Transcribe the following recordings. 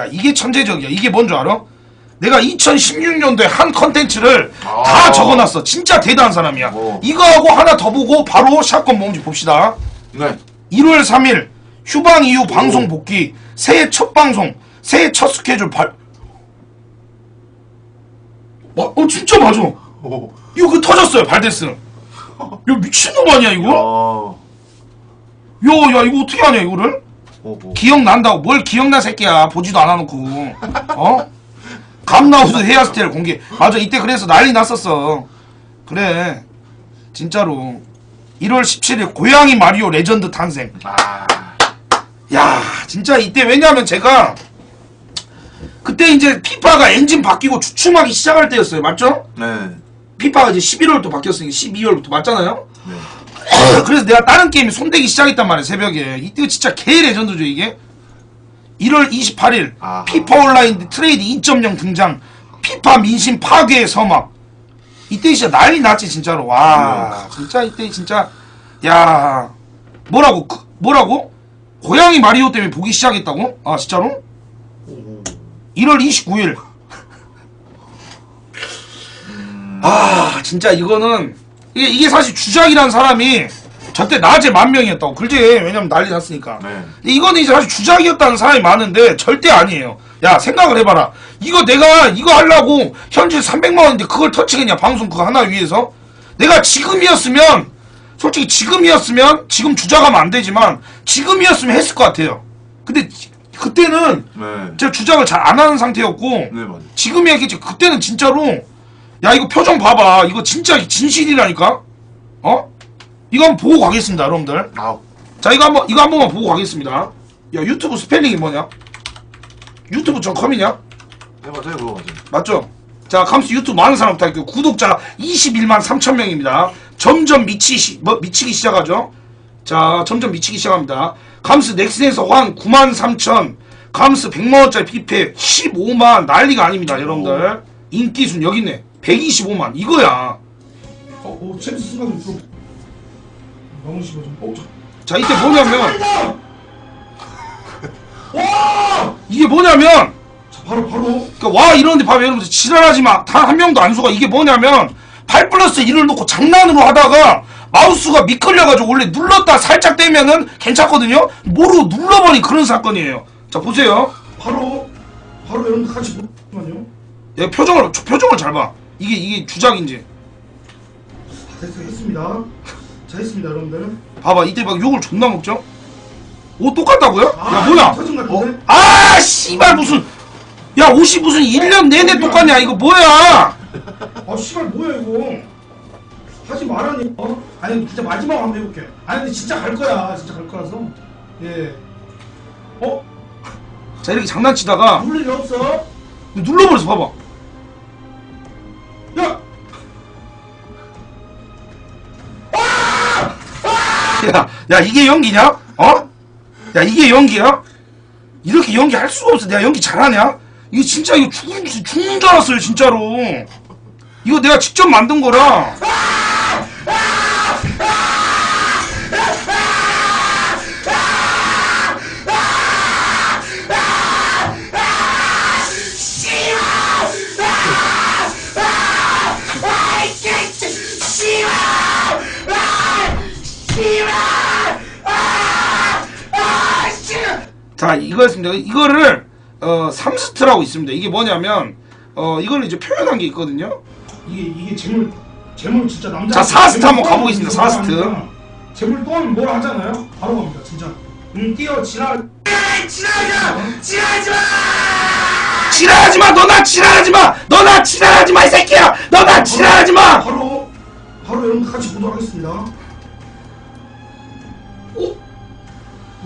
야 이게 천재적이야. 이게 뭔 줄 알아? 내가 2016년도에 한 컨텐츠를 아. 다 적어놨어. 진짜 대단한 사람이야. 오. 이거하고 하나 더 보고 바로 샷건 모음집 봅시다. 네. 1월 3일 휴방 이후 방송 복귀 새해 첫 방송 새해 첫 스케줄 발 와, 어 진짜 맞아 오. 이거 그 터졌어요 발데스 야 미친놈 아니야 이거? 아. 야야 이거 어떻게 하냐 이거를? 오, 오. 기억난다고 뭘 기억나 새끼야 보지도 않아놓고 어? 감나우드 헤어스타일 공개 맞아 이때 그래서 난리 났었어 그래 진짜로 1월 17일 고양이 마리오 레전드 탄생 아. 야 진짜 이때 왜냐면 제가 그때 이제 피파가 엔진 바뀌고 주춤하기 시작할 때였어요 맞죠? 네. 피파가 이제 11월부터 바뀌었으니까 12월부터 맞잖아요? 네. 그래서 내가 다른 게임이 손대기 시작했단 말이야 새벽에. 이때 진짜 개 레전드죠 이게. 1월 28일 아하. 피파 온라인 트레이드 2.0 등장. 피파 민심 파괴의 서막. 이때 진짜 난리 났지 진짜로. 와 진짜 이때 진짜 야. 뭐라고? 그- 뭐라고? 고양이 마리오 때문에 보기 시작했다고? 아 진짜로? 오. 1월 29일. 아 진짜 이거는 이게, 이게 사실 주작이란 사람이 저때 낮에 만 명이었다고. 그지. 왜냐면 난리 났으니까. 네. 근데 이거는 이제 사실 주작이었다는 사람이 많은데 절대 아니에요. 야 생각을 해봐라. 이거 내가 이거 하려고 현질 300만 원인데 그걸 터치겠냐 방송 그거 하나 위해서? 내가 지금이었으면 솔직히 지금이었으면 지금 주작하면 안 되지만 지금이었으면 했을 것 같아요. 근데 지- 그때는 네. 제가 주작을 잘 안 하는 상태였고 네, 맞아요. 지금이야겠지. 그때는 진짜로 야 이거 표정 봐봐. 이거 진짜 진실이라니까? 어? 이거 한번 보고 가겠습니다 여러분들. 아우. 자 이거 한번 이거 한 번만 보고 가겠습니다. 야 유튜브 스펠링이 뭐냐? 유튜브.com이냐? 네, 맞아요. 그거 맞아요. 맞죠? 자 감스 유튜브 많은 사람 부탁할게요. 구독자 21만 3천 명입니다. 점점 미치시 뭐 미치기 시작하죠? 자 점점 미치기 시작합니다. 감스 넥슨에서 환 9만 3천. 감스 100만원짜리 피페 15만. 난리가 아닙니다 여러분들. 인기순 여기 있네 125만 이거야 어, 오, 챔스 순간 좀 너무 심어 좀. 어, 저- 자 이때 뭐냐면 와! 이게 뭐냐면 자, 바로 바로. 그러니까 와 이러는데 봐봐 여러분들 지랄하지 마. 단 한 명도 안 속아. 이게 뭐냐면 8 플러스 1을 놓고 장난으로 하다가 마우스가 미끌려가지고 원래 눌렀다 살짝 떼면은 괜찮거든요. 모르고 눌러버린 그런 사건이에요. 자 보세요. 바로 바로 여러분들 같이 보만요. 야, 표정을 저 표정을 잘 봐. 이게 이게 주작인지. 됐어 했습니다. 자 했습니다 여러분들. 봐봐 이때 막 욕을 존나 먹죠. 오 똑같다고요? 야 아, 뭐야? 터진 것 같은데? 어? 아 씨발 무슨 야 옷이 무슨 1년 내내 똑같냐 이거 뭐야? 아 씨발 뭐야 이거. 하지 말라니. 어? 아니 진짜 마지막 한번 해볼게. 아니 근데 진짜 갈 거야. 진짜 갈 거라서. 예. 어? 자 이렇게 장난치다가 누를 일 없어? 눌러버려서 봐봐. 야, 야 이게 연기냐? 어? 야 이게 연기야? 이렇게 연기 할 수가 없어. 내가 연기 잘하냐? 이거 진짜 이거 죽는 죽는 줄 알았어요 진짜로. 이거 내가 직접 만든 거라. 자 이거였습니다. 이거를 어 3스트라고 있습니다. 이게 뭐냐면 어 이걸 이제 표현한 게 있거든요. 이게 이게 재물 재물 진짜 남자. 자, 사스트 한번 가보겠습니다, 사스트. 재물 또 하면 뭐라 하잖아요. 바로 갑니다 진짜. 음 뛰어 지나. 지랄하지 마. 너 나 지랄하지 마. 너 나 지랄하지 마 이 새끼야. 너 나 지랄하지 마. 바로 바로 여러분 같이 보도록 하겠습니다. 어?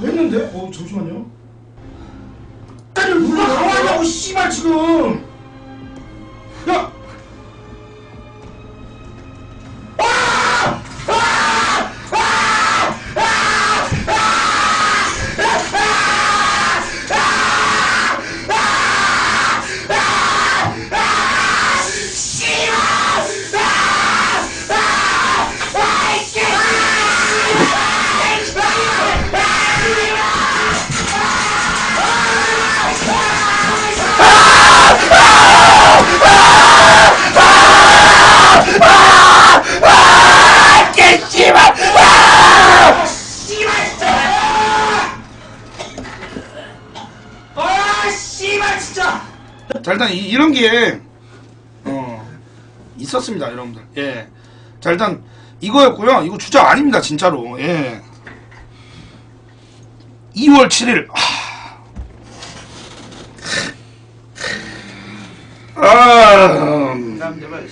왜 했는데? 어 잠시만요. 딸을 눌러 나와냐고 씨발 지금. 야. 일단 이, 이런 게 어, 있었습니다 여러분들 예. 자 일단 이거였고요 이거 주작 아닙니다 진짜로 예. 2월 7일 아, 음. 남 제발.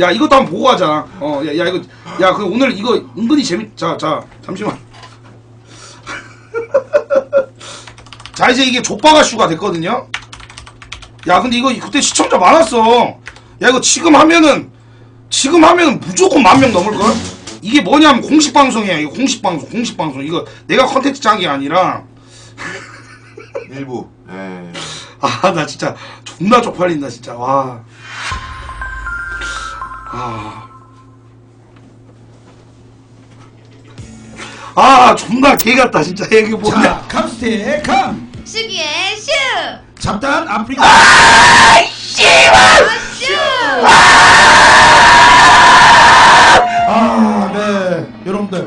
야 이것도 한번 보고 하자. 어, 야, 야 이거, 야 그 오늘 이거 은근히 재밌. 자, 자, 잠시만. 자 이제 이게 족바가슈가 됐거든요. 야 근데 이거 그때 시청자 많았어. 야 이거 지금 하면은 지금 하면은 무조건 만 명 넘을 걸. 이게 뭐냐면 공식 방송이야. 이거 공식 방송, 공식 방송. 이거 내가 컨텐츠 짠 게 아니라. 일부. 예. 아 나 진짜 존나 쪽팔린다 진짜 와. 아. 아 존나 개 같다 진짜. 이게 뭐냐. 자 감스테 감 슈기의 슈! 잡단 아프리카. 아, 슈! 아 네. 여러분들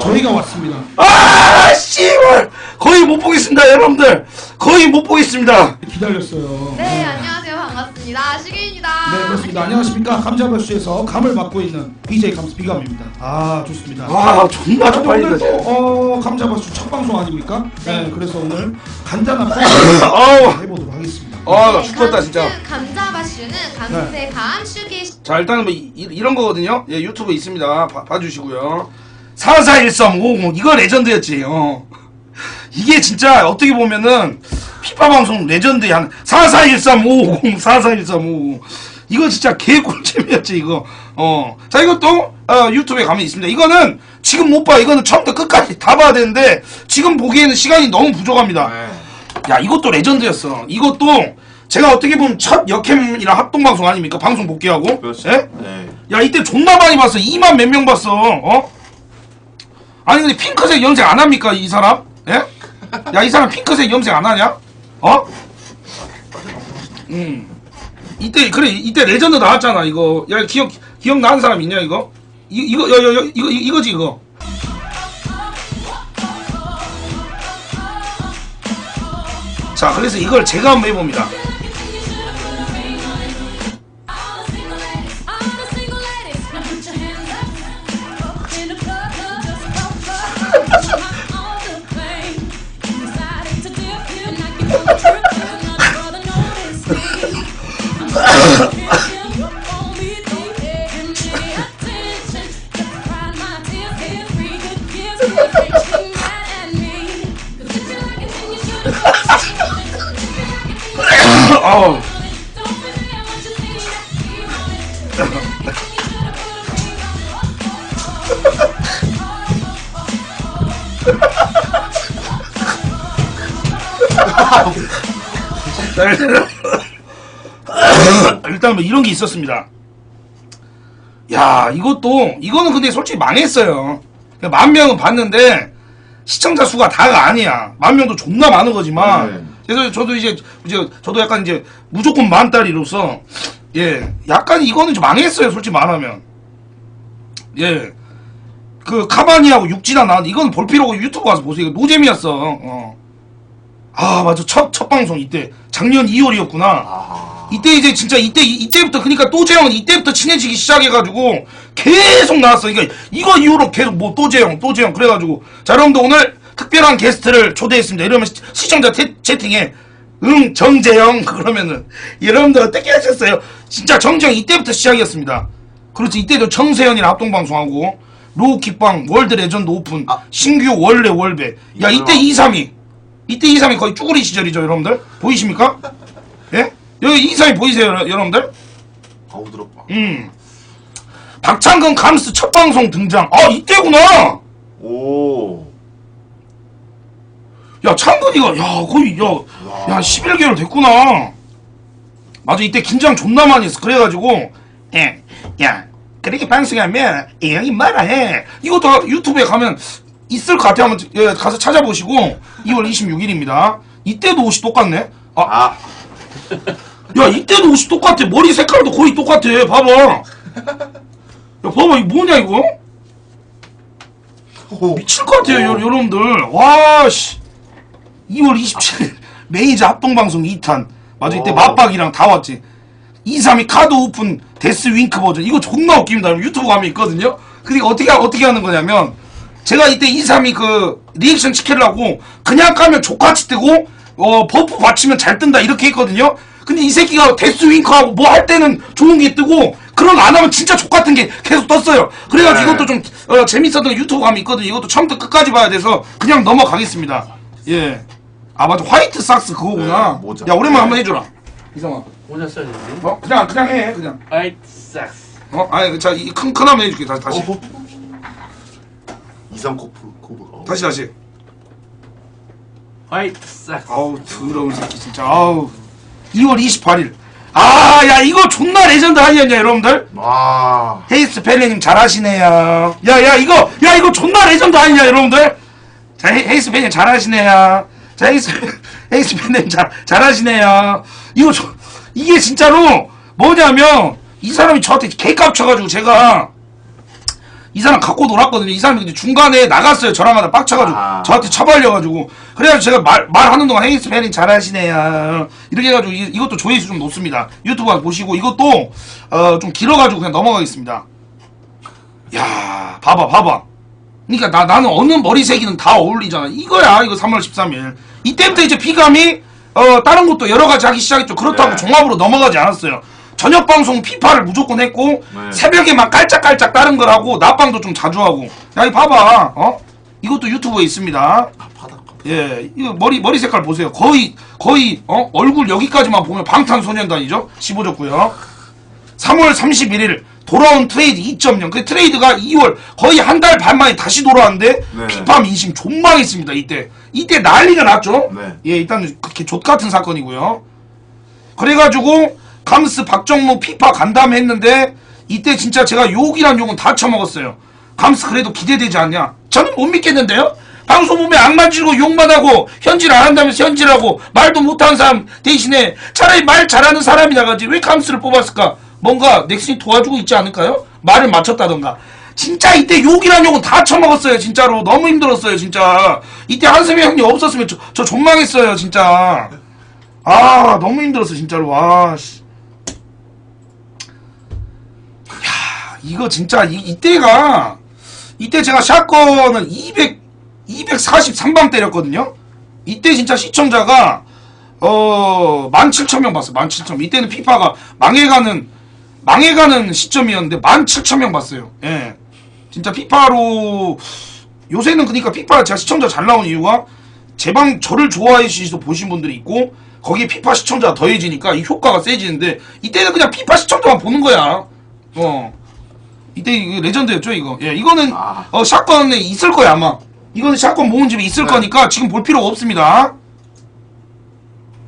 저희가 왔습니다. 아 씨발! 거의 못 보겠습니다 여러분들. 거의 못 보겠습니다. 기다렸어요. 네, 안녕하세요. 반갑습니다. 슈기입니다. 네 그렇습니다 안녕하십니까 감자버스에서 감을 맡고 있는 BJ 감스 비감입니다 아 좋습니다 아 존나 아, 오늘 쪽팔린다 또 어, 감자버스 첫 방송 아닙니까? 네. 네. 그래서 오늘 간단한 코너 아우 해보도록 하겠습니다. 아나 네, 죽겠다 진짜 감자바슈는 감스의 감, 슈기의 슈. 자 일단은 뭐 이, 런 거거든요 예 유튜브 있습니다 봐, 봐주시고요 441350 이거 레전드였지 어. 이게 진짜 어떻게 보면은 피파 방송 레전드의 한 441350 441350 이거 진짜 개꿀잼이었지 이거 어 자 이것도 어, 유튜브에 가면 있습니다 이거는 지금 못 봐 이거는 처음부터 끝까지 다 봐야 되는데 지금 보기에는 시간이 너무 부족합니다 네. 야 이것도 레전드였어 이것도 제가 어떻게 보면 첫 역캠이랑 합동방송 아닙니까 방송 복귀하고 그렇죠. 예? 네. 야 이때 존나 많이 봤어 2만 몇 명 봤어 어? 아니 근데 핑크색 염색 안 합니까 이 사람? 예? 야 이 사람 핑크색 염색 안 하냐? 어? 음 이때 그래 이때 레전드 나왔잖아 이거 야 기억 기억나는 사람 있냐 이거? 이, 이거 여, 여, 여, 이거 이- 이거지 이거 자 그래서 이걸 제가 한번 해봅니다 뭐 이런 게 있었습니다. 야, 이것도, 이거는 근데 솔직히 망했어요. 만 명은 봤는데, 시청자 수가 다가 아니야. 만 명도 존나 많은 거지만. 네. 그래서 저도 이제, 이제, 저도 약간 이제, 무조건 만다리로서, 예, 약간 이거는 좀 망했어요. 솔직히 말하면. 예. 그, 카바니하고 육지나 나왔는데, 이건 볼 필요 없고 유튜브 가서 보세요. 이거 노잼이었어. 어. 아, 맞아. 첫, 첫 방송 이때. 작년 2월이었구나. 아. 이때 이제 진짜 이때 이- 이때부터 그러니까 또재형은 이때부터 친해지기 시작해가지고 계속 나왔어. 그러니까 이거 이후로 계속 뭐 또재형 또재형 그래가지고 자 여러분들 오늘 특별한 게스트를 초대했습니다. 이러면 시- 시청자 태- 채팅에 응 정재형 그러면은 여러분들 어떻게 하셨어요? 진짜 정재형 이때부터 시작이었습니다. 그렇지 이때도 청세현이랑 합동 방송하고 로우킥방 월드 레전드 오픈 아. 신규 원래 월배 야 이때 2, 3위 이때 2, 3위 거의 쭈구리 시절이죠 여러분들 보이십니까? 예? 여기 2, 3위 보이세요 여러- 여러분들? 아우 들었다. 음. 박창근 감스 첫 방송 등장. 아 이때구나! 오. 야 창근이가 야 거의 야, 야 11개월 됐구나. 맞아 이때 긴장 존나 많이 했어. 그래가지고 예 야 그렇게 방송하면 이 형이 말아 해. 이것도 유튜브에 가면 있을 것 같아 한번 예, 가서 찾아보시고 2월 26일입니다. 이때도 옷이 똑같네? 아, 아. 야 이때도 옷이 똑같아 머리 색깔도 거의 똑같아 봐봐 야 봐봐 이거 뭐냐 이거 오. 미칠 것 같아요, 여, 여러분들. 와, 씨. 2월 27일 메이저 합동방송 2탄. 맞아, 이때 오. 맞박이랑 다 왔지. 2, 3이 카드 오픈 데스 윙크 버전. 이거 존나 웃깁니다. 유튜브 가면 있거든요. 근데 어떻게, 어떻게 하는 거냐면, 제가 이때 2, 3이 그 리액션 시키려고 그냥 까면 족같이 뜨고, 어, 버프 받치면 잘 뜬다. 이렇게 했거든요. 근데 이 새끼가 데스 윙크하고 뭐 할 때는 좋은 게 뜨고, 그런 거 안 하면 진짜 족 같은 게 계속 떴어요. 그래가지고 네. 이것도 좀 어, 재밌었던 게 유튜브 가면 있거든요. 이것도 처음부터 끝까지 봐야 돼서 그냥 넘어가겠습니다. 예. 아 맞아 화이트 삭스 그거구나. 네, 모자. 야 오랜만에 네. 한번 해줘라. 이상아. 모자 써야 되는데. 어 그냥 그냥 해 그냥. 화이트 삭스. 어 아니 자이큰큰 한번 해줄게 다시 다시 어? 이상 코프 코브. 어. 다시 다시. 화이트 삭스. 아우 더러운 새끼 진짜. 아우 2월 28일. 아 야 이거 존나 레전드 아니었냐 여러분들? 와. 헤이스 펠리님 잘하시네요. 야, 야, 이거, 야, 이거 존나 레전드 아니냐, 여러분들? 자, 헤, 헤이스 펠리님 잘하시네요. 자, 헤이스, 헤이스 펠리님 잘, 잘하시네요. 이거, 저, 이게 진짜로 뭐냐면, 이 사람이 저한테 개값 쳐가지고 제가, 이 사람 갖고 놀았거든요. 이 사람이 근데 중간에 나갔어요. 저랑 하다 빡쳐가지고. 아. 저한테 처발려가지고. 그래가지고 제가 말, 말하는 동안 헤이스 팬이 잘하시네요. 이렇게 해가지고 이, 이것도 조회수 좀 높습니다. 유튜브 가서 보시고 이것도, 어, 좀 길어가지고 그냥 넘어가겠습니다. 야 봐봐, 봐봐. 그니까 나, 나는 어느 머리색이든 다 어울리잖아. 이거야, 이거 3월 13일. 이때부터 이제 피감이, 어, 다른 것도 여러 가지 하기 시작했죠. 그렇다고 네. 종합으로 넘어가지 않았어요. 저녁 방송 피파를 무조건 했고, 네. 새벽에만 깔짝깔짝 다른 걸 하고, 낮방도 좀 자주 하고. 야, 이 봐봐, 어? 이것도 유튜브에 있습니다. 아, 바닥. 예, 이거 머리, 머리 색깔 보세요. 거의, 거의, 어? 얼굴 여기까지만 보면 방탄소년단이죠? 15졌고요 3월 31일, 돌아온 트레이드 2.0. 그 트레이드가 2월, 거의 한 달 반 만에 다시 돌아왔는데, 네. 피파 민심 존망했습니다, 이때. 이때 난리가 났죠? 네. 예, 일단 그렇게 족 같은 사건이고요 그래가지고, 감스 박정무 피파 간담회 했는데, 이때 진짜 제가 욕이란 욕은 다 처먹었어요. 감스 그래도 기대되지 않냐? 저는 못 믿겠는데요? 방송 보면 악만 지르고 욕만 하고 현질 안 한다면서 현질하고 말도 못하는 사람 대신에 차라리 말 잘하는 사람이 나가지 왜 감스를 뽑았을까? 뭔가 넥슨이 도와주고 있지 않을까요? 말을 맞췄다던가. 진짜 이때 욕이란 욕은 다 처먹었어요 진짜로 너무 힘들었어요 진짜 이때 한승희 형님 없었으면 저, 저 존망했어요 진짜 아 너무 힘들었어 진짜로 와 씨. 야 이거 진짜 이, 이때가 이때 제가 샷건을 200 243방 때렸거든요. 이때 진짜 시청자가 어 17,000명 봤어요. 17,000명. 이때는 피파가 망해가는 망해가는 시점이었는데 17,000명 봤어요. 예. 진짜 피파로 요새는 그러니까 피파 제가 시청자 잘 나온 이유가 제방 저를 좋아해 주시서 보신 분들이 있고 거기에 피파 시청자가 더해지니까 이 효과가 세지는데 이때는 그냥 피파 시청자만 보는 거야. 어. 이때 이거 레전드였죠 이거. 예, 이거는 아. 어 샷건에 있을 거야 아마. 이거는 샷건 모은 집에 있을 네. 거니까 지금 볼 필요가 없습니다.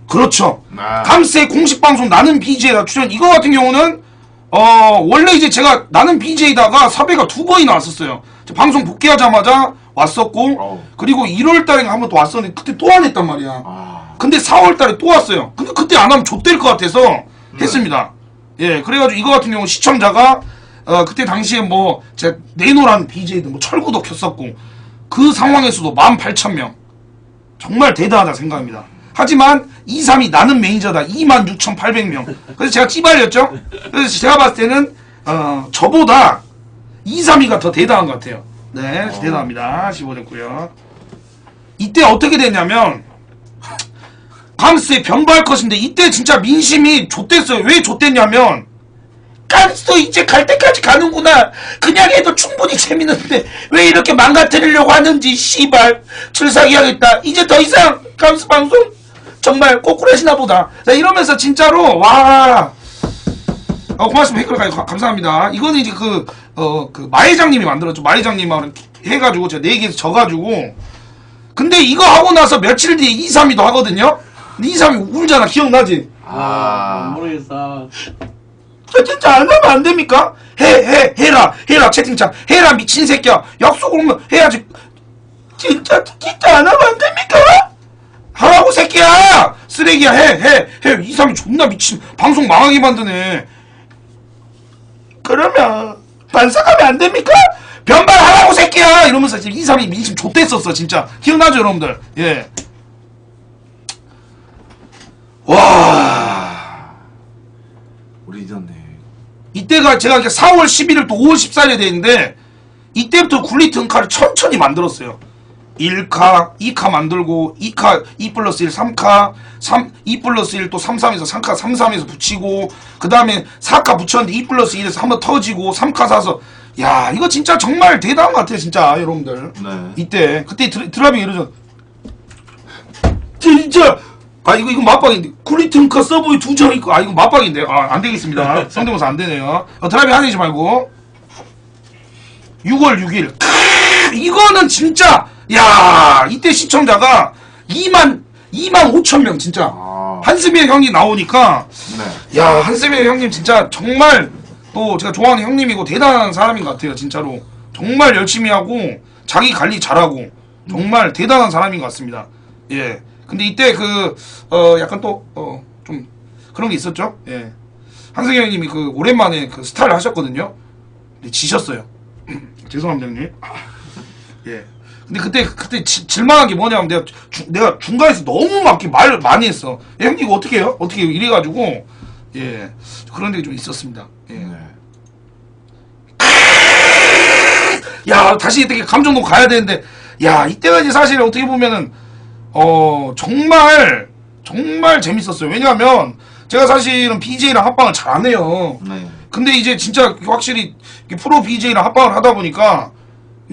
그렇죠. 네. 감스의 공식 방송 나는 BJ다 출연 이거 같은 경우는 어 원래 이제 제가 나는 BJ다가 섭외가 두 번이나 왔었어요. 저 방송 복귀하자마자 왔었고 어우. 그리고 1월 달에 한 번 또 왔었는데 그때 또 안 했단 말이야. 아. 근데 4월 달에 또 왔어요. 근데 그때 안 하면 좆될 것 같아서 했습니다. 예, 그래가지고 이거 같은 경우 시청자가 어 그때 당시에 뭐 제가 네노란 BJ도 뭐 철구도 켰었고 그 상황에서도 18,000명 정말 대단하다 생각합니다. 하지만 2, 3이 나는 매니저다 26,800명. 그래서 제가 찌발렸죠. 그래서 제가 봤을 때는 어 저보다 2, 3위가 더 대단한 것 같아요. 네, 대단합니다. 15됐고요. 이때 어떻게 됐냐면 감스의 변발 컷인데 이때 진짜 민심이 좆됐어요. 왜 좆됐냐면 감스도 이제 갈 때까지 가는구나. 그냥 해도 충분히 재밌는데 왜 이렇게 망가뜨리려고 하는지 씨발 출사기하겠다. 이제 더 이상 감스 방송 정말 꼬꾸라시나 보다. 자 이러면서 진짜로 와. 어, 고맙습니다. 댓글 가 감사합니다. 이거는 이제 그, 어, 그, 마회장님이 만들었죠. 마회장님하고 해가지고, 제가 네 개에서 져가지고. 근데 이거 하고 나서 며칠 뒤에 2, 3위도 하거든요? 근데 2, 3위 울잖아. 기억나지? 아, 아. 모르겠어. 저 진짜 안 하면 안 됩니까? 해, 해, 해라. 해라. 채팅창. 해라. 미친 새끼야. 약속을 오면 해야지. 진짜, 진짜 안 하면 안 됩니까? 하라고 새끼야! 쓰레기야. 해, 해, 해. 2, 3위 존나 미친. 방송 망하게 만드네. 그러면 반성하면 안 됩니까? 변발하라고 새끼야 이러면서 지금 이 사람이 민심 좆됐었어 진짜 기억나죠 여러분들 예. 와 우리 잊었네. 이때가 제가 이렇게 4월 11일 또 5월 14일에 됐는데 이때부터 굴리트 은카를 천천히 만들었어요. 1카, 2카 만들고 2카, 2 플러스 1, 3카 3, 2 플러스 1 또 3, 3에서 3카, 3, 3에서 붙이고 그 다음에 4카 붙였는데 2 플러스 1에서 한번 터지고 3카 사서. 야 이거 진짜 정말 대단한 것 같아요 진짜 여러분들. 네. 이때 그때 드, 드라빙 이러죠. 진짜 아 이거 이거 맞박인데. 굴리튼카 서브에 두장 있고 아 이거 맞박인데. 아 안되겠습니다. 성대모사 안되네요. 어, 드라빙 하내지 말고. 6월 6일. 이거는 진짜 야 이때 시청자가 2만 2만 5천 명 진짜. 아. 한스미의 형이 나오니까 네. 야 한스미의 형님 진짜 정말 또 제가 좋아하는 형님이고 대단한 사람인 것 같아요 진짜로. 정말 열심히 하고 자기 관리 잘하고 정말 대단한 사람인 것 같습니다. 예 근데 이때 그 어 약간 또 어 좀 그런 게 있었죠? 예. 한승희 형님이 그 오랜만에 그 스타를 하셨거든요. 근데 지셨어요. 죄송합니다 형님. 예. 근데 그때 그때 지- 질만한 게 뭐냐면 내가 주- 내가 중간에서 너무 막 이렇게 말 많이 했어. 예, 형님 이거 어떻게 해요? 어떻게 해요? 이래가지고. 예. 그런 게좀 있었습니다. 예. 네. 야 다시 되게 감정도 가야 되는데. 야 이제 사실 어떻게 보면은 어 정말 정말 재밌었어요. 왜냐하면 제가 사실은 BJ랑 합방을 잘 안 해요. 네. 근데 이제 진짜 확실히 프로 BJ랑 합방을 하다 보니까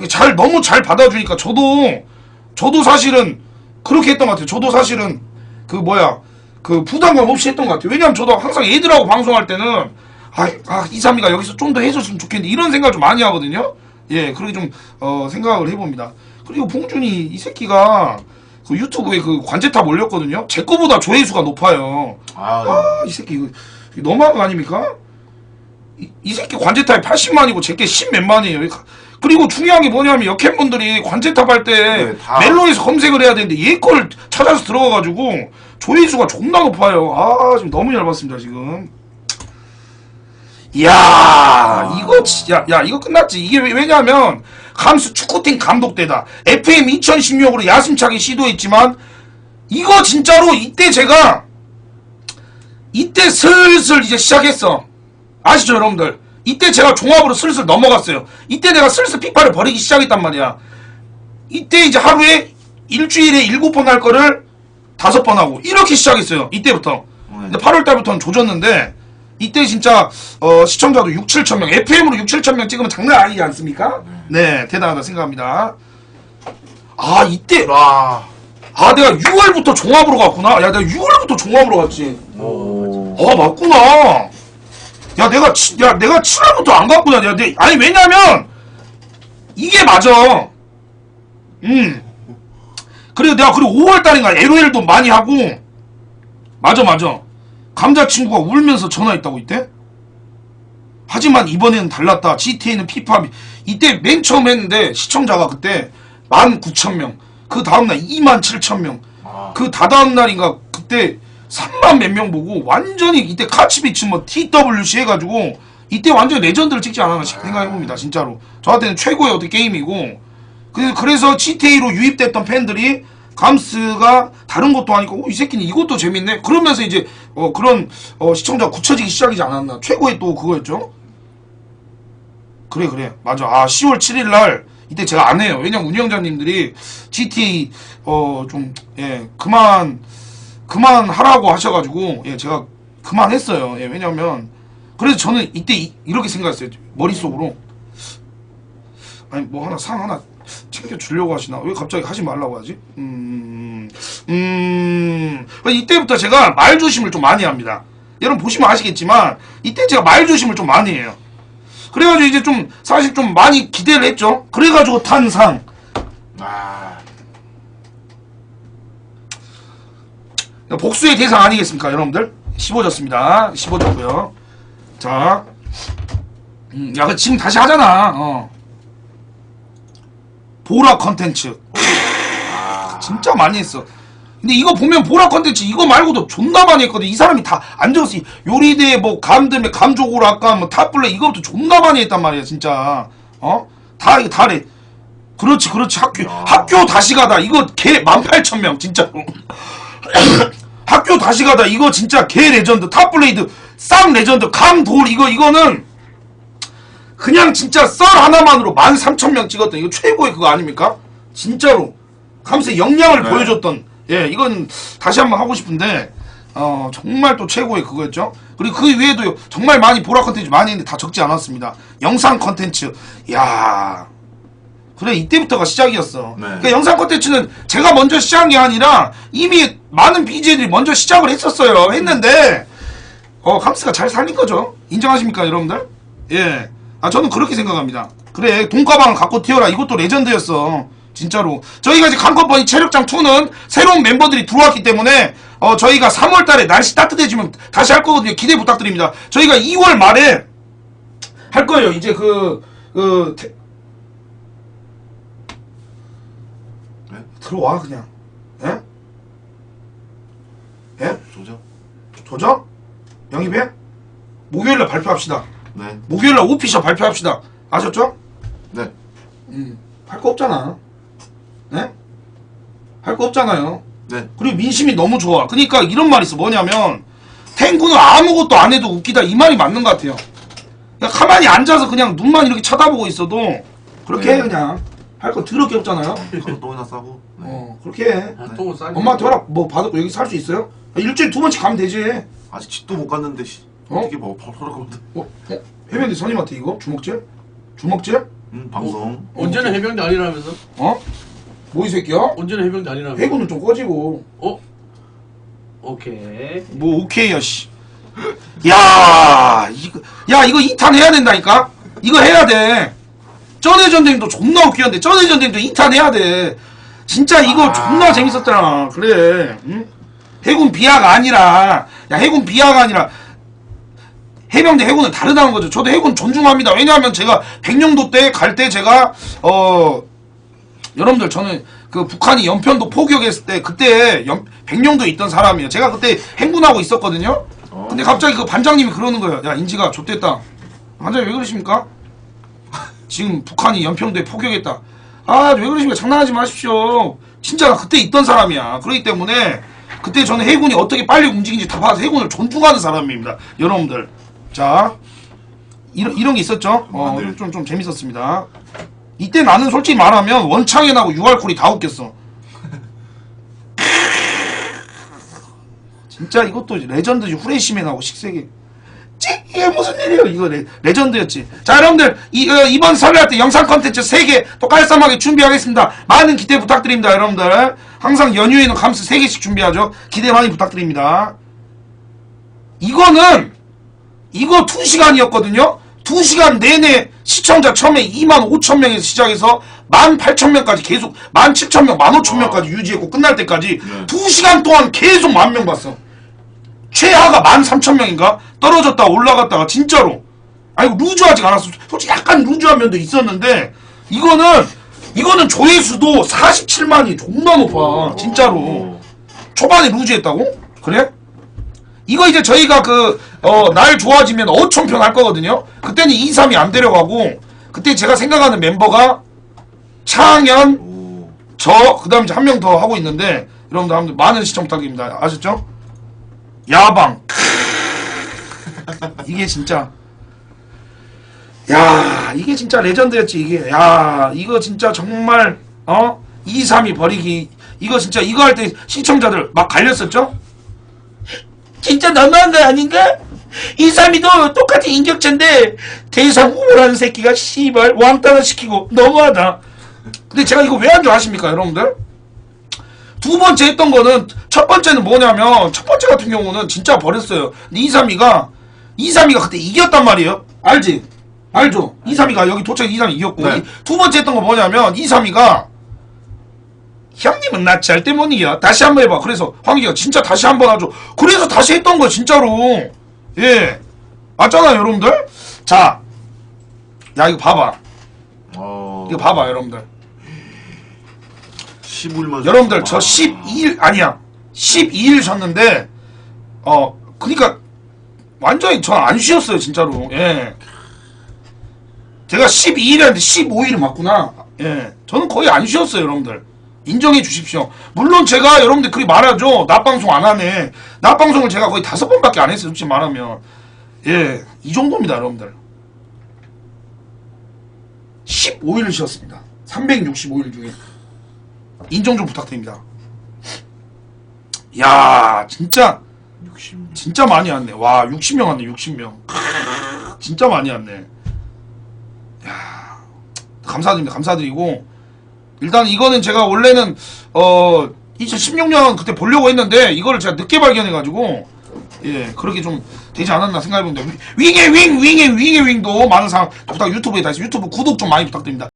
잘 너무 잘 받아주니까 저도 저도 사실은 그렇게 했던 것 같아요. 저도 사실은 그 뭐야 그 부담감 없이 했던 것 같아요. 왜냐면 저도 항상 애들하고 방송할 때는 아, 아 이삼이가 여기서 좀 더 해줬으면 좋겠는데 이런 생각을 좀 많이 하거든요. 예 그렇게 좀 어, 생각을 해봅니다. 그리고 봉준이 이 새끼가 그 유튜브에 그 관제탑 올렸거든요 제 거보다 조회수가 높아요 아, 네. 아, 이 새끼 이거, 너무한 거 아닙니까? 이, 이 새끼 관제탑이 80만이고 제게 10 몇만이에요. 이 가- 그리고 중요한 게 뭐냐면 역행분들이 관제탑 할때 네, 다- 멜로에서 검색을 해야 되는데 얘 거를 찾아서 들어가가지고 조회수가 존나 높아요. 아 지금 너무 열받습니다 지금. 이야 이거 지- 야, 야 이거 끝났지 이게 왜, 왜냐면 감수 축구팀 감독대다 FM 2016으로 야심차게 시도했지만 이거 진짜로 이때 제가 이때 슬슬 이제 시작했어. 아시죠, 여러분들? 이때 제가 종합으로 슬슬 넘어갔어요. 이때 내가 슬슬 픽파를 버리기 시작했단 말이야. 이때 이제 하루에 일주일에 일곱 번 할 거를 다섯 번 하고 이렇게 시작했어요. 이때부터. 근데 8월 달부터는 조졌는데 이때 진짜 어, 시청자도 6, 7천 명, FM으로 6, 7천 명 찍으면 장난 아니지 않습니까? 네, 대단하다 생각합니다. 아, 이때 와. 아 내가 6월부터 종합으로 갔구나 야 내가 6월부터 종합으로 갔지 오. 아 맞구나 야 내가 치, 야 내가 7월부터 안 갔구나 야, 내, 아니 왜냐면 이게 맞아 음 그리고 내가 그리고 5월 달인가 LOL도 많이 하고 맞아 맞아 감자친구가 울면서 전화했다고 이때? 하지만 이번에는 달랐다. GTA는 피파 이때 맨 처음 했는데 시청자가 그때 19,000명 그 다음날 27,000명. 아. 그 다다음 날인가 그때 3만 몇 명 보고 완전히 이때 카치비치 뭐 TWC 해가지고 이때 완전 레전드를 찍지 않았나 싶- 생각해봅니다 진짜로. 저한테는 최고의 어떤 게임이고. 그래서, 그래서 GTA로 유입됐던 팬들이 감스가 다른 것도 하니까 어, 이 새끼는 이것도 재밌네? 그러면서 이제 어, 그런 어, 시청자가 굳혀지기 시작이지 않았나? 최고의 또 그거였죠? 그래 그래. 맞아. 아 10월 7일 날 이때 제가 안 해요. 왜냐면 운영자님들이 GTA 어 좀 예 그만 그만 하라고 하셔가지고 예 제가 그만 했어요. 예 왜냐면 그래서 저는 이때 이, 렇게 생각했어요. 머릿속으로. 아니 뭐 하나 상 하나 챙겨 주려고 하시나 왜 갑자기 하지 말라고 하지 음, 음음 이때부터 제가 말 조심을 좀 많이 합니다 여러분 보시면 아시겠지만 이때 제가 말 조심을 좀 많이 해요 그래가지고 이제 좀 사실 좀 많이 기대를 했죠. 그래가지고 탄 상. 아. 복수의 대상 아니겠습니까, 여러분들? 15졌습니다. 15졌고요. 자, 음, 야, 그 지금 다시 하잖아. 어. 보라 컨텐츠. 진짜 많이 했어. 근데 이거 보면 보라 컨텐츠 이거 말고도 존나 많이 했거든. 이 사람이 다 앉아서 이 요리대 뭐 감들매 감족으로 아까 뭐 탑블레 이거부터 존나 많이 했단 말이야, 진짜. 어? 다 이거 다래. 그렇지 그렇지 학교 야. 학교 다시 가다 이거 개 18,000명 진짜로. 학교 다시 가다 이거 진짜 개 레전드 탑블레이드 쌍 레전드 강돌 이거 이거는 그냥 진짜 썰 하나만으로 13,000명 찍었던 이거 최고의 그거 아닙니까? 진짜로. 감세 역량을 네. 보여줬던. 예 이건 다시 한번 하고 싶은데 어 정말 또 최고의 그거였죠. 그리고 그 외에도 정말 많이 보라 컨텐츠 많이 했는데 다 적지 않았습니다. 영상 컨텐츠. 야. 그래 이때부터가 시작이었어. 네. 그러니까 영상 컨텐츠는 제가 먼저 시작한 게 아니라 이미 많은 BJ들이 먼저 시작을 했었어요. 했는데 어 감스가 잘 살린 거죠. 인정하십니까 여러분들? 예. 아 저는 그렇게 생각합니다. 그래 돈가방 갖고 튀어라 이것도 레전드였어. 진짜로 저희가 이제 강컴퍼니 체력장 2는 새로운 멤버들이 들어왔기 때문에 어 저희가 3월달에 날씨 따뜻해지면 다시 할 거거든요. 기대 부탁드립니다. 저희가 2월 말에 할 거예요. 이제 그그 네? 들어와 그냥 예? 예? 조져? 조정? 영입해? 목요일날 발표합시다. 네. 목요일날 오피셜 발표합시다. 아셨죠? 네. 할거 없잖아. 네? 할 거 없잖아요. 네. 그리고 민심이 너무 좋아. 그러니까 이런 말이 있어. 뭐냐면 탱구는 아무것도 안 해도 웃기다. 이 말이 맞는 것 같아요. 그냥 가만히 앉아서 그냥 눈만 이렇게 쳐다보고 있어도 그렇게 네. 해 그냥. 할 거 더럽게 없잖아요. 똥이나 싸고. 네. 어 그렇게 해. 아, 똥을 싸니. 엄마한테 허락 뭐 받고 여기 살 수 있어요? 일주일에 두 번씩 가면 되지. 아직 집도 못 갔는데 씨. 어? 어떻게 뭐 바로 어? 어? 해변대 선임한테 이거 주먹질? 주먹질? 응 방송. 언제는 해병대 아니라면서? 어? 뭐 이 새끼야? 언제는 해병대 아니라면서? 해군은 좀 꺼지고. 어? 오케이. 뭐 오케이야 씨. 야 이거 야 이거 2탄 해야 된다니까. 이거 해야 돼. 전의 전쟁도 존나 웃기는데 전의 전쟁도 2탄 해야 돼. 진짜 이거 아. 존나 재밌었잖아. 그래. 응? 해군 비하가 아니라 야 해군 비하가 아니라 해병대 해군은 다르다는 거죠. 저도 해군 존중합니다. 왜냐하면 제가 백령도 때 갈 때 제가 어 여러분들 저는 그 북한이 연편도 포격했을 때 그때 연, 백령도에 있던 사람이에요. 제가 그때 행군하고 있었거든요. 근데 갑자기 그 반장님이 그러는 거예요. 야 인지가 좆됐다. 반장님 왜 그러십니까? 지금 북한이 연평도에 포격했다. 아 왜 그러십니까? 장난하지 마십시오. 진짜 나 그때 있던 사람이야. 그렇기 때문에 그때 저는 해군이 어떻게 빨리 움직이는지 다 봐서 해군을 존중하는 사람입니다. 여러분들. 자 이런 이런 게 있었죠. 어, 네. 좀, 좀 재밌었습니다. 이때 나는 솔직히 말하면 원창에 나고 유알콜이 다 웃겼어. 진짜 이것도 레전드지 후레쉬맨 하고 식세기. 찌 이게 무슨 일이에요? 이거 레, 레전드였지. 자 여러분들 이, 어, 이번 설날 때 영상 컨텐츠 3개 또 깔쌈하게 준비하겠습니다. 많은 기대 부탁드립니다 여러분들. 항상 연휴에는 감스 3개씩 준비하죠. 기대 많이 부탁드립니다. 이거는 이거 2시간이었거든요. 2시간 내내 시청자 처음에 2만 5천 명에서 시작해서 1만 8천 명까지 계속 1만 7천 명, 1만 5천 명까지 유지했고 끝날 때까지 네. 2시간 동안 계속 만 명 봤어. 최하가 1만 3천 명인가? 떨어졌다 올라갔다가 진짜로. 아이고 루즈 아직 안 왔어. 솔직히 약간 루즈한 면도 있었는데 이거는 이거는 조회수도 47만이 존나 높아. 진짜로. 초반에 루즈했다고? 그래? 이거 이제 저희가 그, 어, 날 좋아지면 어촌편 할 거거든요? 그때는 2, 3이 안 데려가고, 그때 제가 생각하는 멤버가, 창현, 오. 저, 그 다음에 한 명 더 하고 있는데, 여러분들 한번 많은 시청 부탁드립니다. 아셨죠? 야방. 이게 진짜. 야, 이게 진짜 레전드였지, 이게. 야, 이거 진짜 정말, 어? 2, 3이 버리기. 이거 진짜, 이거 할 때 시청자들 막 갈렸었죠? 진짜 너무한 거 아닌가? 2, 3이도 똑같은 인격체인데, 대상 후보라는 새끼가 씨발 왕따를 시키고 너무하다. 근데 제가 이거 왜한줄 아십니까, 여러분들? 두 번째 했던 거는 첫 번째는 뭐냐면 첫 번째 같은 경우는 진짜 버렸어요. 근데 2, 3위가 2, 3위가 그때 이겼단 말이에요. 알지? 알죠? 2, 3위가 여기 도착 2, 3위 이겼고 네. 이- 두 번째 했던 거 뭐냐면 2, 3위가 형님은 나못 이겨. 다시 한번 해봐. 그래서 황기가 진짜 다시 한번 하죠. 그래서 다시 했던 거야 진짜로. 예. 맞잖아요 여러분들. 자. 야 이거 봐봐. 어. 이거 봐봐 여러분들. 15일만. 여러분들 저 12일 아니야 12일 졌는데 어 그니까 완전히 저안 쉬었어요 진짜로 예 제가 12일에 했는데 15일을 맞구나. 예. 저는 거의 안 쉬었어요, 여러분들. 인정해 주십시오. 물론 제가 여러분들 그리 말하죠. 낮방송 안 하네. 낮방송을 제가 거의 다섯 번밖에 안 했어요, 솔직히 말하면. 예. 이 정도입니다, 여러분들. 15일을 쉬었습니다. 365일 중에. 인정 좀 부탁드립니다. 야 진짜 60. 진짜 많이 왔네. 와 60명 왔네 60명. 진짜 많이 왔네. 야 감사드립니다. 감사드리고 일단 이거는 제가 원래는 어 2016년 그때 보려고 했는데 이거를 제가 늦게 발견해가지고 예 그렇게 좀 되지 않았나 생각해봅니다. 윙의 윙 윙의 윙의 윙도 많은 사람 부탁 유튜브에 다시 유튜브 구독 좀 많이 부탁드립니다.